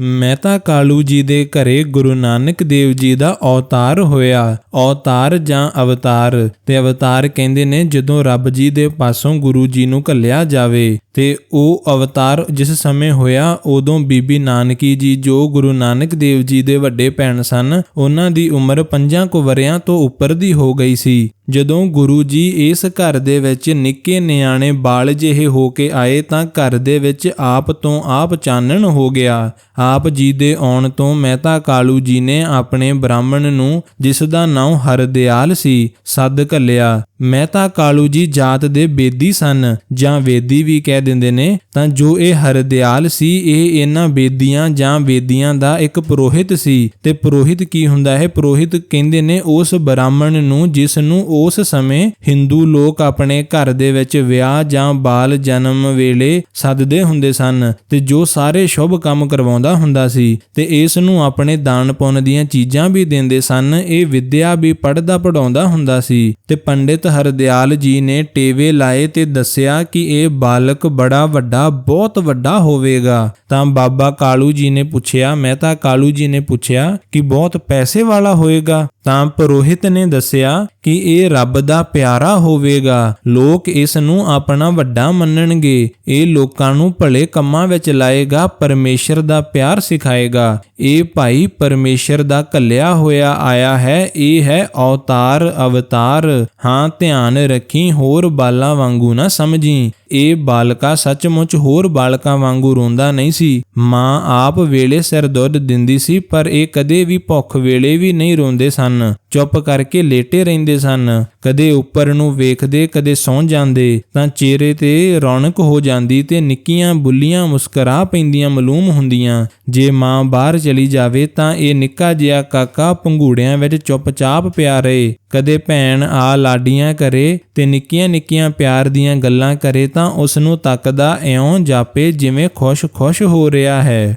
ਮਹਿਤਾ ਕਾਲੂ ਜੀ ਦੇ ਘਰੇ ਗੁਰੂ ਨਾਨਕ ਦੇਵ ਜੀ ਦਾ ਅਵਤਾਰ ਹੋਇਆ, ਅਵਤਾਰ ਜਾਂ ਅਵਤਾਰ। ਤੇ ਅਵਤਾਰ ਕਹਿੰਦੇ ਨੇ ਜਦੋਂ ਰੱਬ ਜੀ ਦੇ ਪਾਸੋਂ ਗੁਰੂ ਜੀ ਨੂੰ ਘੱਲਿਆ ਜਾਵੇ ਤੇ ਉਹ ਅਵਤਾਰ ਜਿਸ ਸਮੇਂ ਹੋਇਆ, ਉਦੋਂ ਬੀਬੀ ਨਾਨਕੀ ਜੀ, ਜੋ ਗੁਰੂ ਨਾਨਕ ਦੇਵ ਜੀ ਦੇ ਵੱਡੇ ਭੈਣ ਸਨ, ਉਹਨਾਂ ਦੀ ਉਮਰ ਪੰਜਾਂ ਕੁ ਵਰਿਆਂ ਤੋਂ ਉੱਪਰ ਦੀ ਹੋ ਗਈ ਸੀ। ਜਦੋਂ ਗੁਰੂ ਜੀ ਇਸ ਘਰ ਦੇ ਵਿੱਚ ਨਿੱਕੇ ਨਿਆਣੇ ਬਾਲ ਜਿਹੇ ਹੋ ਕੇ ਆਏ ਤਾਂ ਘਰ ਦੇ ਵਿੱਚ ਆਪ ਤੋਂ ਆਪ ਚਾਨਣ ਹੋ ਗਿਆ। ਆਪ ਜੀ ਦੇ ਆਉਣ ਤੋਂ ਮਹਿਤਾ ਕਾਲੂ ਜੀ ਨੇ ਆਪਣੇ ਬ੍ਰਾਹਮਣ ਨੂੰ ਜਿਸ ਦਾ ਨਾਮ ਹਰਦਿਆਲ ਸੀ, ਸੱਦ ਘੱਲਿਆ। ਮਹਿਤਾ ਕਾਲੂ ਜੀ ਜਾਤ ਦੇ ਬੇਦੀ ਸਨ, ਜਾਂ ਵੇਦੀ ਵੀ ਕਹਿ ਦਿੰਦੇ ਨੇ, ਤਾਂ ਜੋ ਇਹ ਹਰਦਿਆਲ ਸੀ, ਇਹ ਇਹਨਾਂ ਬੇਦੀਆਂ ਜਾਂ ਵੇਦੀਆਂ ਦਾ ਇੱਕ ਪੁਰੋਹਿਤ ਸੀ। ਤੇ ਪੁਰੋਹਿਤ ਕੀ ਹੁੰਦਾ ਹੈ? ਪੁਰੋਹਿਤ ਕਹਿੰਦੇ ਨੇ ਉਸ ਬ੍ਰਾਹਮਣ ਨੂੰ, ਜਿਸ ਨੂੰ ਉਸ ਸਮੇਂ ਹਿੰਦੂ ਲੋਕ ਆਪਣੇ ਘਰ ਦੇ ਵਿੱਚ ਵਿਆਹ ਜਾਂ ਬਾਲ ਜਨਮ ਵੇਲੇ ਸੱਦਦੇ ਹੁੰਦੇ ਸਨ, ਤੇ ਜੋ ਸਾਰੇ ਸ਼ੁਭ ਕੰਮ ਕਰਵਾਉਂਦਾ ਹੁੰਦਾ ਸੀ, ਤੇ ਇਸ ਨੂੰ ਆਪਣੇ ਦਾਨ ਪੁੰਨ ਦੀਆਂ ਚੀਜ਼ਾਂ ਵੀ ਦਿੰਦੇ ਸਨ, ਇਹ ਵਿਦਿਆ ਵੀ ਪੜ੍ਹਦਾ ਪੜਾਉਂਦਾ ਹੁੰਦਾ ਸੀ। ਤੇ ਪੰਡਿਤ ਹਰਦਿਆਲ ਜੀ ਨੇ ਟੇਵੇ ਲਾਏ ਤੇ ਦੱਸਿਆ ਕਿ ਇਹ ਬਾਲਕ ਬੜਾ ਵੱਡਾ, ਬਹੁਤ ਵੱਡਾ ਹੋਵੇਗਾ। ਤਾਂ ਬਾਬਾ ਕਾਲੂ ਜੀ ਨੇ ਪੁੱਛਿਆ ਮਹਿਤਾ ਕਾਲੂ ਜੀ ਨੇ ਪੁੱਛਿਆ ਕਿ ਬਹੁਤ ਪੈਸੇ ਵਾਲਾ ਹੋਏਗਾ। ਤਾਂ ਪੁਰੋਹਿਤ ਨੇ ਦੱਸਿਆ ਕਿ ਇਹ ਰੱਬ ਦਾ ਪਿਆਰਾ ਹੋਵੇਗਾ। ਲੋਕ ਇਸ ਨੂੰ ਆਪਣਾ ਵੱਡਾ ਮੰਨਣਗੇ। ਇਹ ਲੋਕਾਂ ਨੂੰ ਭਲੇ ਕੰਮਾਂ ਵਿੱਚ ਲਾਏਗਾ, ਪਰਮੇਸ਼ਰ ਦਾ ਪਿਆਰ ਸਿਖਾਏਗਾ। ਇਹ ਭਾਈ ਪਰਮੇਸ਼ਰ ਦਾ ਕੱਲਿਆ ਹੋਇਆ ਆਇਆ ਹੈ। ਇਹ ਹੈ ਅਵਤਾਰ ਅਵਤਾਰ। ਹਾਂ, ਧਿਆਨ ਰੱਖੀ, ਹੋਰ ਬਾਲਾਂ ਵਾਂਗੂ ਨਾ ਸਮਝੀ। ਇਹ ਬਾਲਕਾ ਸੱਚਮੁੱਚ ਹੋਰ ਬਾਲਕਾਂ ਵਾਂਗੂ ਰੋਂਦਾ ਨਹੀਂ ਸੀ। ਮਾਂ ਆਪ ਵੇਲੇ ਸਿਰ ਦੁੱਧ ਦਿੰਦੀ ਸੀ, ਪਰ ਇਹ ਕਦੇ ਵੀ ਭੁੱਖ ਵੇਲੇ ਵੀ ਨਹੀਂ ਰੋਂਦੇ ਸਨ। ਚੁੱਪ ਕਰਕੇ ਲੇਟੇ ਰਹਿੰਦੇ ਸਨ। ਕਦੇ ਉੱਪਰ ਨੂੰ ਵੇਖਦੇ, ਕਦੇ ਸੌਂ ਜਾਂਦੇ, ਤਾਂ ਚਿਹਰੇ ਤੇ ਰੌਣਕ ਹੋ ਜਾਂਦੀ ਤੇ ਨਿੱਕੀਆਂ ਬੁੱਲੀਆਂ ਮੁਸਕਰਾ ਪੈਂਦੀਆਂ ਮਾਲੂਮ ਹੁੰਦੀਆਂ। ਜੇ ਮਾਂ ਬਾਹਰ ਚਲੀ ਜਾਵੇ ਤਾਂ ਇਹ ਨਿੱਕਾ ਜਿਹਾ ਕਾਕਾ ਪੰਘੂੜਿਆਂ ਵਿੱਚ ਚੁੱਪਚਾਪ ਪਿਆ ਰਹੇ। ਕਦੇ ਭੈਣ ਆ ਲਾਡੀਆਂ ਕਰੇ ਤੇ ਨਿੱਕੀਆਂ ਨਿੱਕੀਆਂ ਪਿਆਰ ਦੀਆਂ ਗੱਲਾਂ ਕਰੇ ਤਾਂ ਉਸ ਨੂੰ ਤੱਕਦਾ ਇਉਂ ਜਾਪੇ ਜਿਵੇਂ ਖੁਸ਼-ਖੁਸ਼ ਹੋ ਰਿਹਾ ਹੈ।